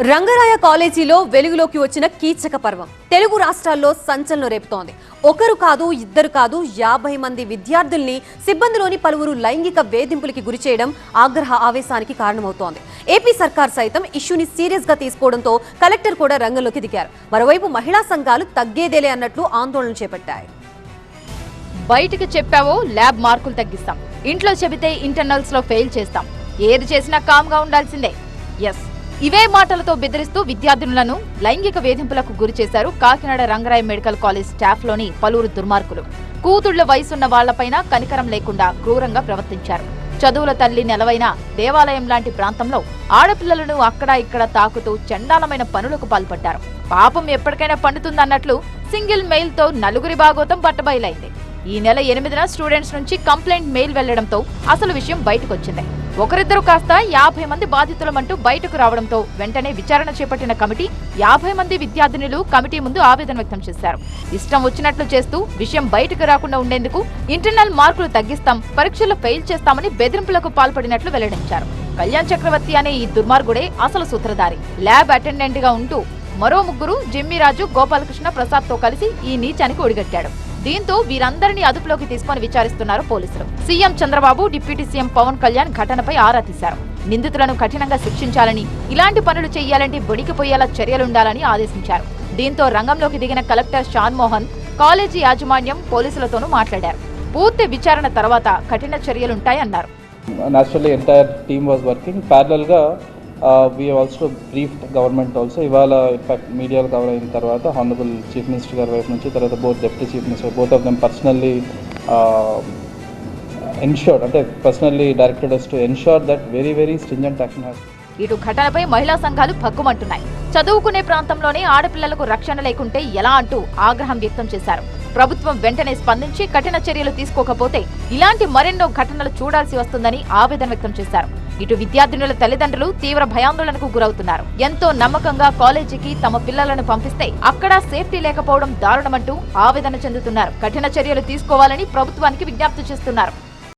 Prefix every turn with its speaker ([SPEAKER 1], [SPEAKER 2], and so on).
[SPEAKER 1] రంగరాయ కాలేజీలో వెలుగులోకి వచ్చిన కీచక పర్వం. తెలుగు రాష్ట్రాల్లో సంచలనం రేపుతోంది. ఒకరు కాదు ఇద్దరు కాదు యాభై మంది విద్యార్థుల్ని సిబ్బందిలోని పలువురు లైంగిక వేధింపులకి గురి చేయడం ఆగ్రహ ఆవేశానికి కారణమవుతోంది. ఏపీ సర్కార్ సైతం ఇష్యూని సీరియస్గా తీసుకోవడంతో కలెక్టర్ కూడా రంగంలోకి దిగారు. మరోవైపు మహిళా సంఘాలు తగ్గేదేలే అన్నట్లు ఆందోళన చేపట్టాయి.
[SPEAKER 2] బయటకు చెప్పావో ల్యాబ్ మార్కులు తగ్గిస్తాం. ఇంట్లో చెబితే ఇంటర్నల్స్లో ఫెయిల్ చేస్తాం. ఏది చేసినా కామ్గా ఉండాల్సిందే. ఎస్. ఇవే మాటలతో బెదిరిస్తూ విద్యార్థినులను లైంగిక వేధింపులకు గురి చేశారు కాకినాడ రంగరాయ మెడికల్ కాలేజ్ స్టాఫ్లోని పలువురు దుర్మార్గులు. కూతుళ్ళ వయసున్న వాళ్ళపైన కనికరం లేకుండా క్రూరంగా ప్రవర్తించారు. చదువుల తల్లి నెలవైన దేవాలయం లాంటి ప్రాంతంలో ఆడపిల్లలను అక్కడ ఇక్కడ తాకుతూ చండాలమైన పనులకు పాల్పడ్డారు. పాపం ఎప్పటికైనా పండుతుందన్నట్లు సింగిల్ మెయిల్తో నలుగురి భాగోతం బట్టబయలైంది. ఈ నెల ఎనిమిదిన స్టూడెంట్స్ నుంచి కంప్లైంట్ మెయిల్ వెళ్ళడంతో అసలు విషయం బయటకొచ్చింది. ఒకరిద్దరు కాస్త యాభై మంది బాధితులమంటూ బయటకు రావడంతో వెంటనే విచారణ చేపట్టిన కమిటీ యాభై మంది విద్యార్థినులు కమిటీ ముందు ఆవేదన వ్యక్తం చేశారు. ఇష్టం వచ్చినట్లు చేస్తూ విషయం బయటకు రాకుండా ఉండేందుకు ఇంటర్నల్ మార్కులు తగ్గిస్తాం పరీక్షల్లో ఫెయిల్ చేస్తామని బెదిరింపులకు పాల్పడినట్లు వెల్లడించారు. కళ్యాణ్ చక్రవర్తి అనే ఈ దుర్మార్గుడే అసలు సూత్రధారి. ల్యాబ్ అటెండెంట్గా ఉంటూ మరో ముగ్గురు జిమ్మిరాజు గోపాలకృష్ణ ప్రసాద్తో కలిసి ఈ నీచానికి ఒడిగట్టాడు. దీంతో వీరందరినీ అదుపులోకి తీసుకుని విచారిస్తున్నారు పోలీసులు. CM Chandrababu deputy CM Pavan Kalyan ఘటనపై ఆరా తీశారు. నిందితులను కఠినంగా శిక్షించాలని ఇలాంటి పనులు చేయాలంటే బొడికిపోయేలా చర్యలుండాలని ఆదేశించారు. దీంతో రంగంలోకి దిగిన కలెక్టర్ షాన్ మోహన్ కాలేజీ యాజమాన్యం పోలీసులతోనూ మాట్లాడారు. పూర్తి విచారణ తర్వాత కఠిన చర్యలుంటాయన్నారు.
[SPEAKER 3] Naturally entire team was working parallel గా we also brief government also ఇవాళ ఇన్ఫాక్ట్ మీడియాలో కవర్ అయిన తర్వాత హానరబుల్ చీఫ్ మినిస్టర్ గారి వైపు నుంచి తర్వాత both deputy chief minister both of them personally ensured అంటే personally directed to ensure that very very stringent action has
[SPEAKER 2] ఇటు ఘటనపై మహిళా సంఘాలు భగ్గుమంటున్నాయి. చదువుకునే ప్రాంతంలోనే ఆడపిల్లలకు రక్షణ లేకుంటే ఎలా అంటూ ఆగ్రహం వ్యక్తం చేశారు. ప్రభుత్వం వెంటనే స్పందించి కఠిన చర్యలు తీసుకోకపోతే ఇలాంటి మరెన్నో ఘటనలు చూడాల్సి వస్తుందని ఆవేదన వ్యక్తం చేశారు. ఇటు విద్యార్థినుల తల్లిదండ్రులు తీవ్ర భయాందోళనకు గురవుతున్నారు. ఎంతో నమ్మకంగా కాలేజీకి తమ పిల్లలను పంపిస్తే అక్కడ సేఫ్టీ లేకపోవడం దారుణమంటూ ఆవేదన చెందుతున్నారు. కఠిన చర్యలు తీసుకోవాలని ప్రభుత్వానికి విజ్ఞప్తి చేస్తున్నారు.